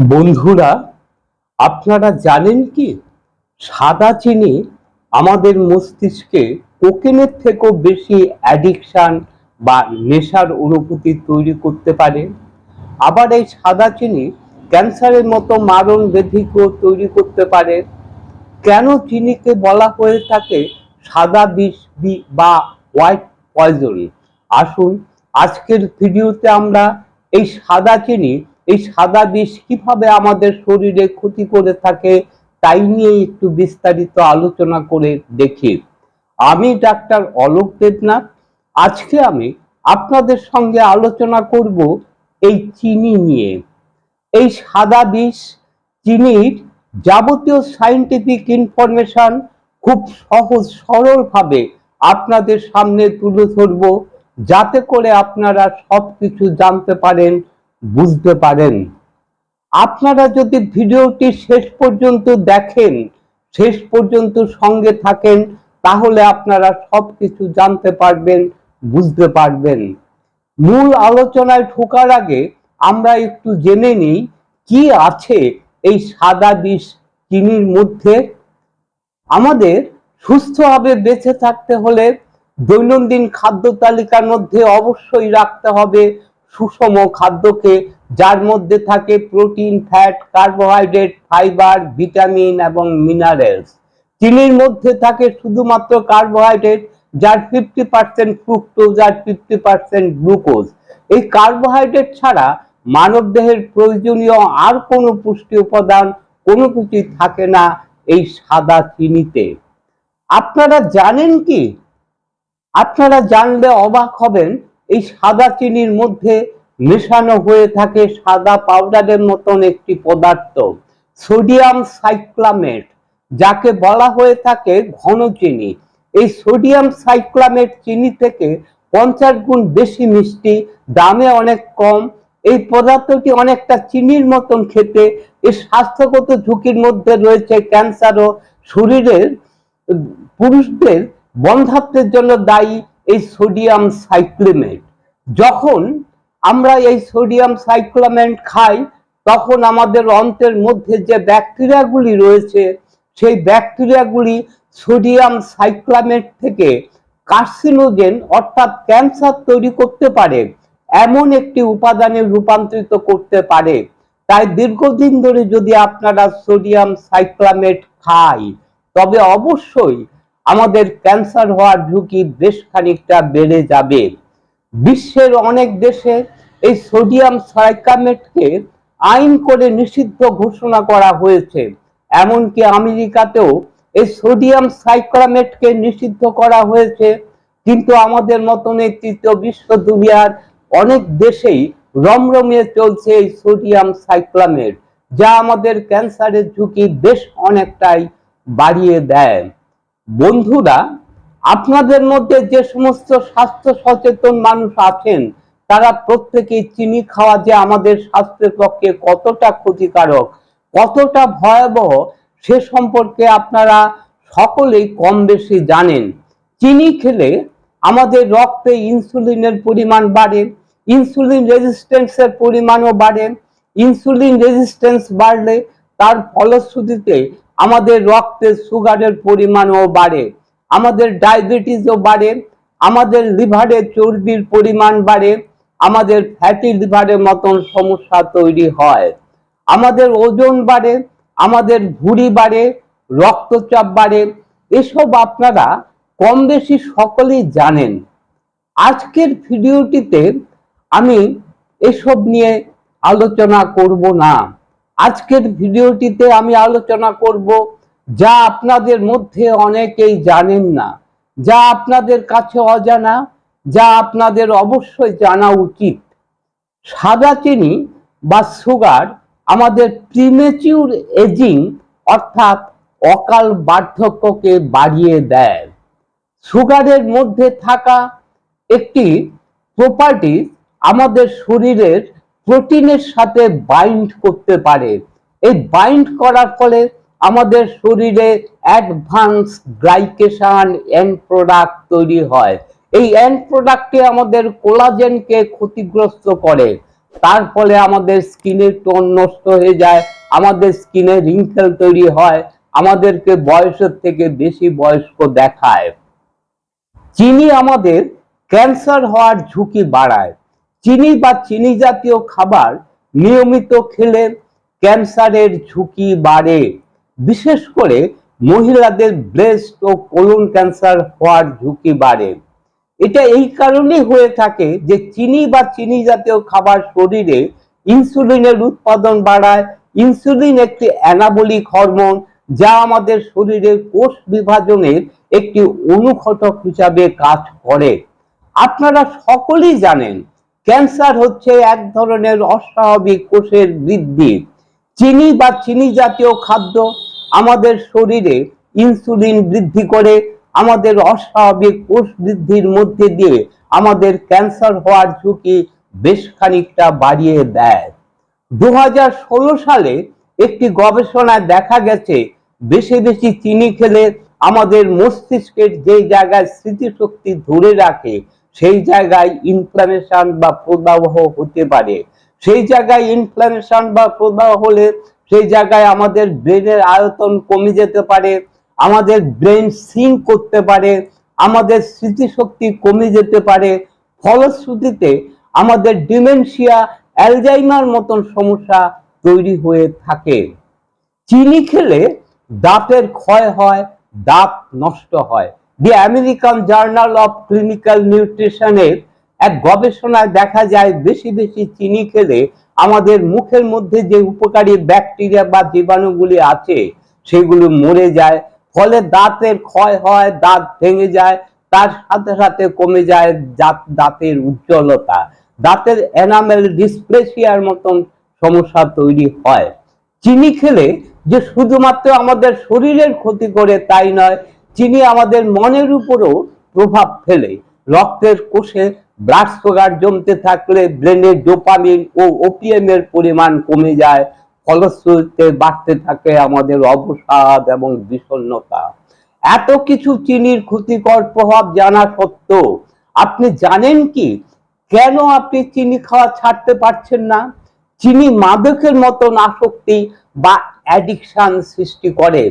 বন্ধুরা, আপনারা জানেন কি? সাদা চিনি আমাদের মস্তিষ্কে কোকেনের থেকেও বেশি অ্যাডিকশন বা নেশার অনুভূতি তৈরি করতে পারে। আবার এই সাদা চিনি ক্যান্সারের মতো মারণ ব্যাধিকেও তৈরি করতে পারে। কেন চিনিকে বলা হয়ে থাকে সাদা বিষ বি- হোয়াইট পয়জন? আসুন, আজকের ভিডিওতে আমরা এই সাদা চিনি এই সাদা বিষ কীভাবে আমাদের শরীরে ক্ষতি করে থাকে, তাই নিয়ে একটু বিস্তারিত আলোচনা করে দেখি। আমি ডাক্তার অলোক দেবনাথ। আজকে আমি আপনাদের সঙ্গে আলোচনা করব এই চিনি নিয়ে। এই সাদা বিষ চিনির যাবতীয় সায়েন্টিফিক ইনফরমেশন খুব সহজ সরলভাবে আপনাদের সামনে তুলে ধরব, যাতে করে আপনারা সবকিছু জানতে পারেন বুঝতে পারেন। আপনারা যদি ভিডিওটি শেষ পর্যন্ত দেখেন, শেষ পর্যন্ত সঙ্গে থাকেন, তাহলে আপনারা সবকিছু জানতে পারবেন, বুঝতে পারবেন। মূল আলোচনায় ঢোকার আগে আমরা একটু জেনে নিই, কি আছে এই সাদা বিষ চিনির মধ্যে? আমাদের সুস্থভাবে বেঁচে থাকতে হলে দৈনন্দিন খাদ্য তালিকার মধ্যে অবশ্যই রাখতে হবে সুষম খাদ্যকে, যার মধ্যে থাকে protein, fat, carbohydrate, fibre, vitamin এবং মিনারেলস। চিনির মধ্যে থাকে শুধুমাত্র কার্বোহাইড্রেট, যার ফিফটি পার্সেন্ট ফ্রুক্টোজ আর ফিফটি পার্সেন্ট গ্লুকোজ। এই কার্বোহাইড্রেট ছাড়া মানব দেহের প্রয়োজনীয় আর কোনো পুষ্টি উপাদান কোনো কিছুই থাকে না এই সাদা চিনিতে। আপনারা জানেন কি? আপনারা জানলে অবাক হবেন এই সাদা চিনির মধ্যে মেশানো হয়ে থাকে সাদা পাউডারের মতন একটি পদার্থ সোডিয়াম সাইক্লামেট যাকে বলা হয়ে থাকে ঘন চিনি। এই সোডিয়াম সাইক্লামেট চিনি থেকে পঞ্চাশ গুণ বেশি মিষ্টি, দামে অনেক কম। এই পদার্থটি অনেকটা চিনির মতন খেতে, এর স্বাস্থ্যগত ঝুঁকির মধ্যে রয়েছে ক্যান্সার ও। শরীরের পুরুষদের বন্ধাত্বের জন্য দায়ী এই সোডিয়াম সাইক্লিমেট যখন আমরা এই সোডিয়াম সাইক্লামেন্ট খাই, তখন আমাদের অন্ত্রের মধ্যে যে ব্যাকটেরিয়াগুলি রয়েছে, সেই ব্যাকটেরিয়াগুলি সোডিয়াম সাইক্লামেট থেকে কার্সিনোজেন অর্থাৎ ক্যান্সার তৈরি করতে পারে, এমন একটি উপাদানে রূপান্তরিত করতে পারে। তাই দীর্ঘদিন ধরে যদি আপনারা সোডিয়াম সাইক্লামেট খাই, তবে অবশ্যই আমাদের ক্যান্সার হওয়ার ঝুঁকি বেশ খানিকটা বেড়ে যাবে। বিশ্বের অনেক দেশে এই সোডিয়াম সাইক্লামেটকে আইন করে নিষিদ্ধ ঘোষণা করা হয়েছে। এমনকি আমেরিকাতেও এই সোডিয়াম সাইক্লামেটকে নিষিদ্ধ করা হয়েছে। কিন্তু আমাদের মতন এই তৃতীয় বিশ্ব দুনিয়ার অনেক দেশেই রমরমিয়ে চলছে এই সোডিয়াম সাইক্লামেট, যা আমাদের ক্যান্সারের ঝুঁকি বেশ অনেকটাই বাড়িয়ে দেয়। বন্ধুরা, আপনাদের মধ্যে যে সমস্ত স্বাস্থ্য সচেতন মানুষ আছেন, তারা প্রত্যেকেই চিনি খাওয়া যে আমাদের স্বাস্থ্যের পক্ষে কতটা ক্ষতিকারক, কতটা ভয়াবহ, সে সম্পর্কে আপনারা সকলেই কম বেশি জানেন। চিনি খেলে আমাদের রক্তে ইনসুলিনের পরিমাণ বাড়ে, ইনসুলিন রেজিস্ট্যান্সের পরিমাণও বাড়ে, ইনসুলিন রেজিস্ট্যান্স বাড়লে তার ফলশ্রুতিতে আমাদের রক্তে সুগারের পরিমাণও বাড়ে, আমাদের ডায়াবেটিসও বাড়ে, আমাদের লিভারে চর্বির পরিমাণ বাড়ে, আমাদের ফ্যাটি লিভারের মতন সমস্যা তৈরি হয়। আমাদের ওজন বাড়ে, আমাদের ভুঁড়ি বাড়ে, রক্তচাপ বাড়ে, এসব আপনারা কম বেশি সকলেই জানেন। আজকের ভিডিওটিতে আমি এসব নিয়ে আলোচনা করব না। আজকের ভিডিওটিতে আমি আলোচনা করব যা আপনাদের মধ্যে অনেকেই জানেন না, যা আপনাদের কাছে অজানা, যা আপনাদের অবশ্যই জানা উচিত। সাদা চিনি বা সুগার আমাদের প্রিমেচিউর এজিং অর্থাৎ অকাল বার্ধক্যকে বাড়িয়ে দেয়। সুগারের মধ্যে থাকা একটি প্রপার্টি আমাদের শরীরের প্রোটিনের সাথে বাইন্ড করতে পারে। এই বাইন্ড করার ফলে আমাদের শরীরে অ্যাডভান্স গ্লাইকেশন এন্ড প্রোডাক্ট তৈরি হয়। এই এন্ড প্রোডাক্টে আমাদের কোলাজেনকে ক্ষতিগ্রস্ত করে। তার ফলে আমাদের স্কিনের টোন নষ্ট হয়ে যায়, আমাদের স্কিনে রিঙ্কেল তৈরি হয়, আমাদেরকে বয়সের থেকে বেশি বয়স্ক দেখায়। চিনি আমাদের ক্যান্সার হওয়ার ঝুঁকি বাড়ায় চিনি বা চিনি জাতীয় খাবার নিয়মিত খেলে ক্যান্সারের ঝুঁকি বাড়ে। বিশেষ করে মহিলাদের ব্রেস্ট ও কোলন ক্যান্সার হওয়ার ঝুঁকি বাড়ে। এটা এই কারণেই হয়ে থাকে যে চিনি বা চিনি জাতীয় খাবার শরীরে ইনসুলিনের উৎপাদন বাড়ায়। ইনসুলিন একটি অ্যানাবলিক হরমোন যা আমাদের শরীরের কোষ বিভাজনের একটি অনুঘটক হিসাবে কাজ করে। আপনারা সকলেই জানেন ক্যান্সার হচ্ছে এক ধরনের অস্বাভাবিক কোষের বৃদ্ধি। চিনি বা চিনি জাতীয় খাদ্য আমাদের শরীরে ইনসুলিন বৃদ্ধি করে, আমাদের অস্বাভাবিক কোষ বৃদ্ধির মধ্যে দিয়ে আমাদের ক্যান্সার হওয়ার ঝুঁকি বেশ খানিকটা বাড়িয়ে দেয়। দু হাজার ষোলো সালে একটি গবেষণায় দেখা গেছে, বেশি বেশি চিনি খেলে আমাদের মস্তিষ্কের যে জায়গায় স্মৃতিশক্তি ধরে রাখে সেই জায়গায় ইনফ্লামেশন বা প্রদাহ হতে পারে। সেই জায়গায় ইনফ্লামেশন বা প্রদাহ হলে সেই জায়গায় আমাদের ব্রেনের আয়তন কমে যেতে পারে, আমাদের ব্রেন সিং করতে পারে, আমাদের স্মৃতিশক্তি কমে যেতে পারে। ফলশ্রুতিতে আমাদের ডিমেনশিয়া, অ্যালজাইমার মতন সমস্যা তৈরি হয়ে থাকে। চিনি খেলে দাঁতের ক্ষয় হয়, দাঁত নষ্ট হয়। The American Journal of Clinical নিউট্রিশনের এক গবেষণায় দেখা যায়, বেশি বেশি চিনি খেলে আমাদের মুখের মধ্যে যে উপকারী ব্যাকটেরিয়া বা জীবাণুগুলি আছে, সেগুলো মরে যায়। ফলে দাঁতের ক্ষয় হয়, দাঁত ভেঙে যায়, তার সাথে সাথে কমে যায় দাঁত দাঁতের উজ্জ্বলতা। দাঁতের এনামেল ডিসপ্লেসিয়ার মতন সমস্যা তৈরি হয়। চিনি খেলে যে শুধুমাত্র আমাদের শরীরের ক্ষতি করে তাই নয় আমাদের মনের উপরও প্রভাব ফেলে। রক্তের কোষে ব্লাড সুগার জমতে থাকলে ব্রেনের ডোপামিন ও ওপিএম এর পরিমাণ কমে যায়, ফলশ্রুতিতে বাড়তে থাকে আমাদের অবসাদ এবং বিষণ্ণতা। এত কিছু চিনির ক্ষতিকর প্রভাব জানা সত্ত্বেও আপনি জানেন কি? কেন আপনি চিনি খাওয়া ছাড়তে পারছেন না? চিনি মাদকের মতন আসক্তি বা অ্যাডিকশন সৃষ্টি করে।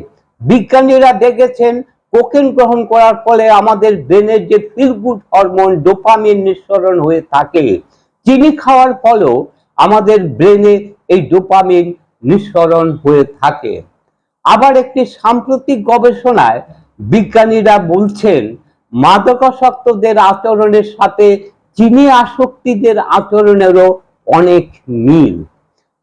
বিজ্ঞানীরা দেখেছেন কোকেন গ্রহণ করার ফলে আমাদের ব্রেনের যে ফিল গুড হরমোন ডোপামিন নিঃসরণ হয়ে থাকে, চিনি খাওয়ার ফলেও আমাদের ব্রেনে এই ডোপামিন নিঃসরণ হয়ে থাকে। আবার একটি সাম্প্রতিক গবেষণায় বিজ্ঞানীরা বলছেন, মাদকাসক্তদের আচরণের সাথে চিনি আসক্তিদের আচরণেরও অনেক মিল।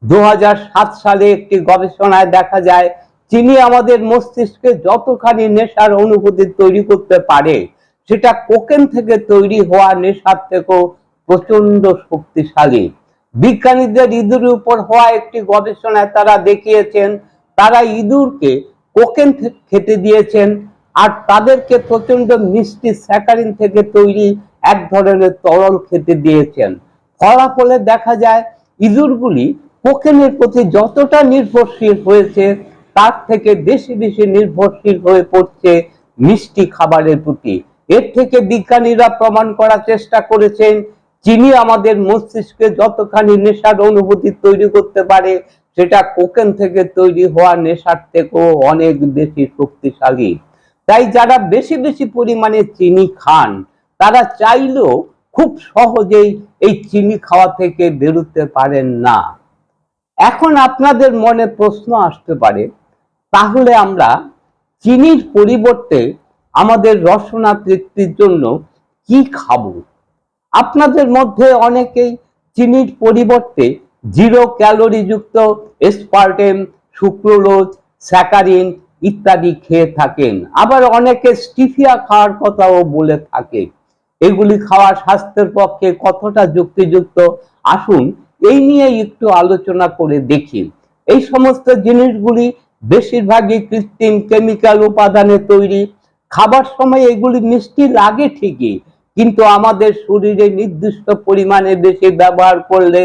দু হাজার সাত সালে একটি গবেষণায় দেখা যায় চিনি আমাদের মস্তিষ্কে যতখানি নেশার অনুভূতি তৈরি করতে পারে, সেটা কোকেন থেকে তৈরি হওয়া নেশার থেকেও প্রচণ্ড শক্তিশালী। বিজ্ঞানীদের ইঁদুরের উপর হওয়া একটি গবেষণায় তারা দেখিয়েছেন, তারা ইঁদুরকে কোকেন খেতে দিয়েছেন আর তাদেরকে প্রচণ্ড মিষ্টি স্যাকারিন থেকে তৈরি এক ধরনের তরল খেতে দিয়েছেন। ফলাফলে দেখা যায়, ইঁদুরগুলি কোকেনের প্রতি যতটা নির্ভরশীল হয়েছে তার থেকে বেশি বেশি নির্ভরশীল হয়ে পড়ছে মিষ্টি খাবারের প্রতি। এর থেকে বিজ্ঞানীরা প্রমাণ করার চেষ্টা করেছেন চিনি আমাদের মস্তিষ্কে যতখানি নেশার অনুভূতি তৈরি করতে পারে, সেটা কোকেন থেকে তৈরি হওয়া নেশার থেকেও অনেক বেশি শক্তিশালী। তাই যারা বেশি বেশি পরিমাণে চিনি খান, তারা চাইলেও খুব সহজেই এই চিনি খাওয়া থেকে বেরোতে পারেন না। এখন আপনাদের মনে প্রশ্ন আসতে পারে তাহলে আমরা চিনির পরিবর্তে আমাদের রসনা তৃপ্তির জন্য কি খাব? আপনাদের মধ্যে অনেকেই চিনির পরিবর্তে জিরো ক্যালোরি যুক্ত এসপার্টেম, সুক্রোলোজ, স্যাকারিন ইত্যাদি খেয়ে থাকেন। আবার অনেকে স্টিফিয়া খাওয়ার কথাও বলে থাকে। এগুলি খাওয়া স্বাস্থ্যের পক্ষে কতটা যুক্তিযুক্ত? আসুন এই নিয়ে একটু আলোচনা করে দেখি। এই সমস্ত জিনিসগুলি বেশিরভাগই কৃত্রিম কেমিক্যাল উপাদানে তৈরি। খাবার সময় এগুলি মিষ্টি লাগে ঠিকই, কিন্তু আমাদের শরীরে নির্দিষ্ট পরিমাণে বেশি ব্যবহার করলে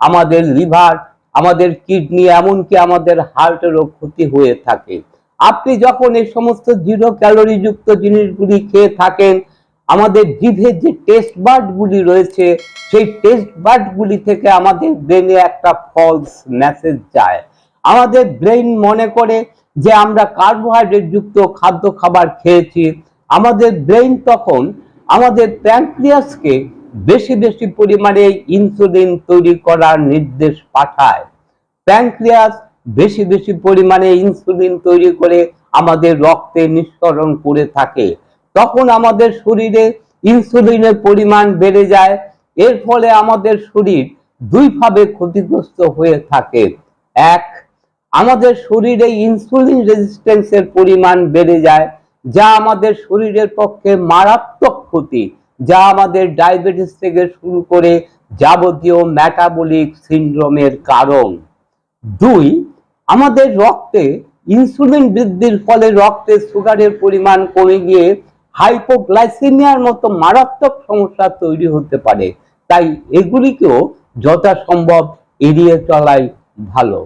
আমাদের লিভার, আমাদের কিডনি, এমনকি আমাদের হার্টেরও ক্ষতি হয়ে থাকে। আপনি যখন এই সমস্ত জিরো ক্যালোরি যুক্ত জিনিসগুলি খেয়ে থাকেন, আমাদের জিভের যে টেস্ট বার্ডগুলি রয়েছে, সেই টেস্ট বার্ডগুলি থেকে আমাদের ব্রেনে একটা ফলস মেসেজ যায়। আমাদের ব্রেন মনে করে যে আমরা কার্বোহাইড্রেট যুক্ত খাদ্য খাবার খেয়েছি। আমাদের ব্রেন তখন আমাদের প্যানক্রিয়াসকে বেশি বেশি পরিমাণে ইনসুলিন তৈরি করার নির্দেশ পাঠায়। প্যানক্রিয়াস বেশি বেশি পরিমাণে ইনসুলিন তৈরি করে আমাদের রক্তে নিঃসরণ করে থাকে। তখন আমাদের শরীরে ইনসুলিনের পরিমাণ বেড়ে যায়। এর ফলে আমাদের শরীর দুইভাবে ক্ষতিগ্রস্ত হয়ে থাকে। এক আমাদের শরীরে ইনসুলিন রেজিস্ট্যান্সের পরিমাণ বেড়ে যায়, যা আমাদের শরীরের পক্ষে মারাত্মক ক্ষতি, যা আমাদের ডায়াবেটিস থেকে শুরু করে যাবতীয় মেটাবলিক সিন্ড্রোমের কারণ। দুই, আমাদের রক্তে ইনসুলিন বৃদ্ধির ফলে রক্তে সুগারের পরিমাণ কমে গিয়ে হাইপোগ্লাইসেমিয়ার মতো মারাত্মক সমস্যা তৈরি হতে পারে। তাই এগুলিকেও যথাসম্ভব এড়িয়ে চলাই ভালো।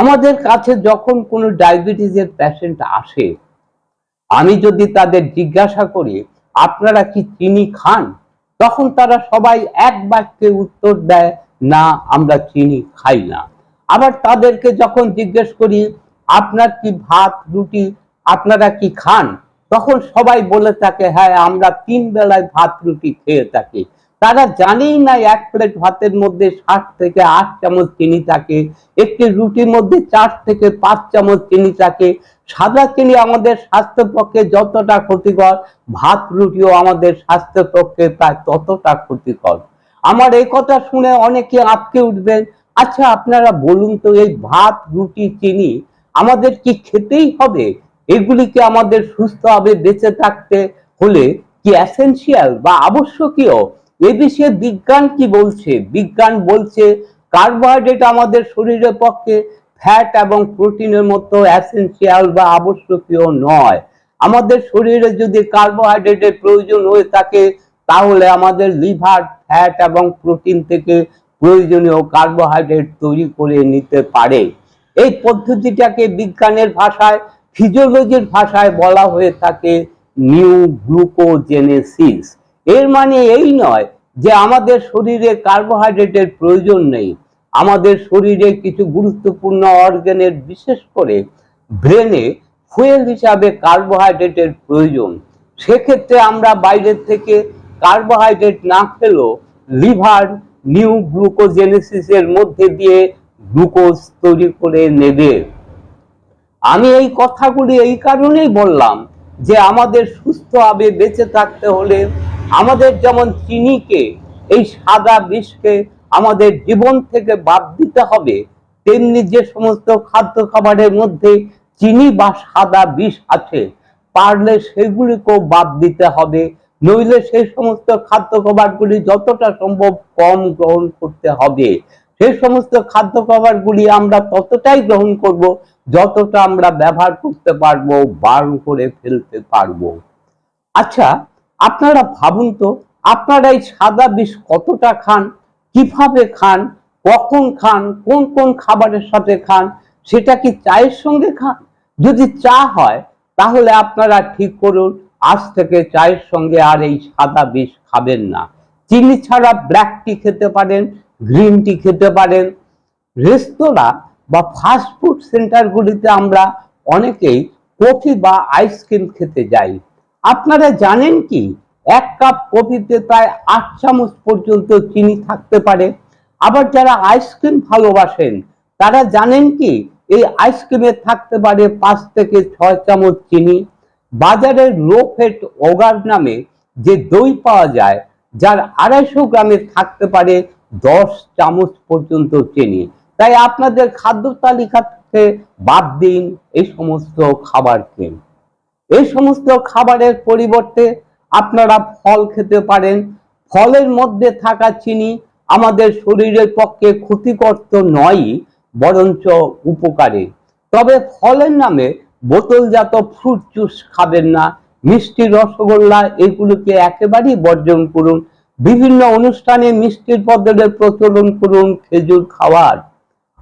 আমাদের কাছে যখন কোনো ডায়াবেটিসের প্যাশেন্ট আসে, আমি যদি তাদের জিজ্ঞাসা করি, আপনারা কি চিনি খান? তখন তারা সবাই এক বাক্যে উত্তর দেয়, না, আমরা চিনি খাই না। আবার তাদেরকে যখন জিজ্ঞেস করি, আপনার কি ভাত, রুটি, আপনারা কি খান? তখন সবাই বলে থাকে হ্যাঁ আমরা তিন বেলায় ভাত, রুটি খেয়ে থাকি। তারা জানেই না এক প্লেট ভাতের মধ্যে ষাট থেকে আট চামচ চিনি থাকে, একটি রুটির মধ্যে চার থেকে পাঁচ চামচ চিনি থাকে। সাদা চিনি আমাদের স্বাস্থ্যের পক্ষে যতটা ক্ষতিকর, ভাত রুটিও আমাদের স্বাস্থ্যের পক্ষে প্রায় ততটা ক্ষতিকর। আমার এই কথা শুনে অনেকে আটকে উঠবেন আচ্ছা আপনারা বলুন তো, এই ভাত, রুটি, চিনি আমাদের কি খেতেই হবে? এগুলিকে আমাদের সুস্থভাবে বেঁচে থাকতে হলে কি অ্যাসেনশিয়াল বা আবশ্যকীয়? এ বিষয়ে বিজ্ঞান কি বলছে? বিজ্ঞান বলছে কার্বোহাইড্রেট আমাদের শরীরের পক্ষে ফ্যাট এবং প্রোটিনের মতো অ্যাসেনশিয়াল বা আবশ্যকীয় নয়। আমাদের শরীরে যদি কার্বোহাইড্রেটের প্রয়োজন হয়ে থাকে, তাহলে আমাদের লিভার ফ্যাট এবং প্রোটিন থেকে প্রয়োজনীয় কার্বোহাইড্রেট তৈরি করে নিতে পারে। এই পদ্ধতিটাকে বিজ্ঞানের ভাষায় ফিজিওলজির ভাষায় বলা হয়ে থাকে নিউ গ্লুকোজেনেসিস এর মানে এই নয় যে আমাদের শরীরে কার্বোহাইড্রেটের প্রয়োজন নেই। আমাদের শরীরে কিছু গুরুত্বপূর্ণ অর্গানের বিশেষ করে ব্রেনে ফুয়েল হিসাবে কার্বোহাইড্রেটের প্রয়োজন। সেক্ষেত্রে আমরা বাইরের থেকে কার্বোহাইড্রেট না খেলেও লিভার নিউ গ্লুকোজেনেসিসের মধ্যে দিয়ে গ্লুকোজ তৈরি করে নেবে। আমি এই কথাগুলি এই কারণেই বললাম যে আমাদের সুস্থভাবে বেঁচে থাকতে হলে আমাদের যেমন চিনিকে, এই সাদা বিষকে আমাদের জীবন থেকে বাদ দিতে হবে, তেমনি যে সমস্ত খাদ্য খাবারের মধ্যে চিনি বা সাদা বিষ আছে, পারলে সেগুলিকেও বাদ দিতে হবে, নইলে সেই সমস্ত খাদ্য খাবারগুলি যতটা সম্ভব কম গ্রহণ করতে হবে। সেই সমস্ত খাদ্য খাবারগুলি আমরা ততটাই গ্রহণ করব, যতটা আমরা ব্যবহার করতে পারব বারণ করে ফেলতে পারব। আচ্ছা আপনারা ভাবুন তো, আপনারা এই সাদা বিষ কতটা খান, কীভাবে খান, কখন খান, কোন কোন খাবারের সাথে খান, সেটা কি চায়ের সঙ্গে খান? যদি চা হয়, তাহলে আপনারা ঠিক করুন, আজ থেকে চায়ের সঙ্গে আর এই সাদা বিষ খাবেন না। চিনি ছাড়া ব্ল্যাক টি খেতে পারেন, গ্রিন টি খেতে পারেন। রেস্তোরাঁ বা ফাস্টফুড সেন্টারগুলিতে আমরা অনেকেই কফি বা আইসক্রিম খেতে যাই। আপনারা জানেন কি? এক কাপ কফিতে প্রায় আট চামচ পর্যন্ত চিনি থাকতে পারে। আবার যারা আইসক্রিম ভালোবাসেন, তারা জানেন কি? এই আইসক্রিমে থাকতে পারে পাঁচ থেকে ছয় চামচ চিনি। বাজারের লো ফেট ওগার নামে যে দই পাওয়া যায়, যার আড়াইশো গ্রামে থাকতে পারে দশ চামচ পর্যন্ত চিনি। তাই আপনাদের খাদ্য তালিকা থেকে বাদ দিন এই সমস্ত খাবার খাবারকে এই সমস্ত খাবারের পরিবর্তে আপনারা ফল খেতে পারেন। ফলের মধ্যে থাকা চিনি আমাদের শরীরের পক্ষে ক্ষতিকর তো নয়ই, বরঞ্চ উপকারী। তবে ফলের নামে বোতলজাত ফ্রুট জুস খাবেন না। মিষ্টি রসগোল্লা এগুলোকে একেবারেই বর্জন করুন। বিভিন্ন অনুষ্ঠানে মিষ্টির বদলে প্রচলন করুন খেজুর খাওয়ার।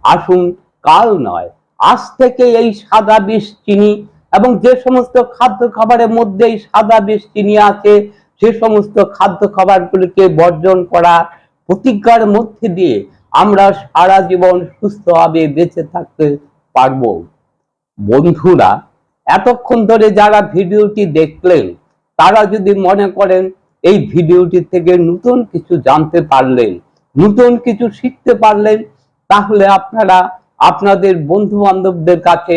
আসুন, কাল নয়, আজ থেকে এই সাদা বিষ চিনি এবং যে সমস্ত খাদ্য খাবারের মধ্যে এই সাদা বিষ চিনি আছে সে সমস্ত খাদ্য খাবারগুলিকে বর্জন করা প্রতিজ্ঞার মধ্যে দিয়ে আমরা সারা জীবন সুস্থভাবে বেঁচে থাকতে পারব। বন্ধুরা, এতক্ষণ ধরে যারা ভিডিওটি দেখলেন, তারা যদি মনে করেন এই ভিডিওটি থেকে নতুন কিছু জানতে পারলেন, নতুন কিছু শিখতে পারলেন, তাহলে আপনারা আপনাদের বন্ধু বান্ধবদের কাছে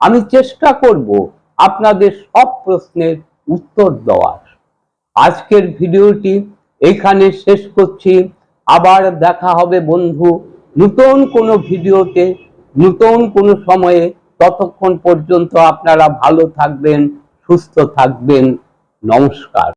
আমি চেষ্টা করব আপনাদের সব প্রশ্নের উত্তর দেওয়ার। আজকের ভিডিওটি এখানে শেষ করছি। আবার দেখা হবে বন্ধু নতুন কোনো ভিডিওতে, নতুন কোনো সময়ে। ততক্ষণ পর্যন্ত আপনারা ভালো থাকবেন, সুস্থ থাকবেন। নমস্কার।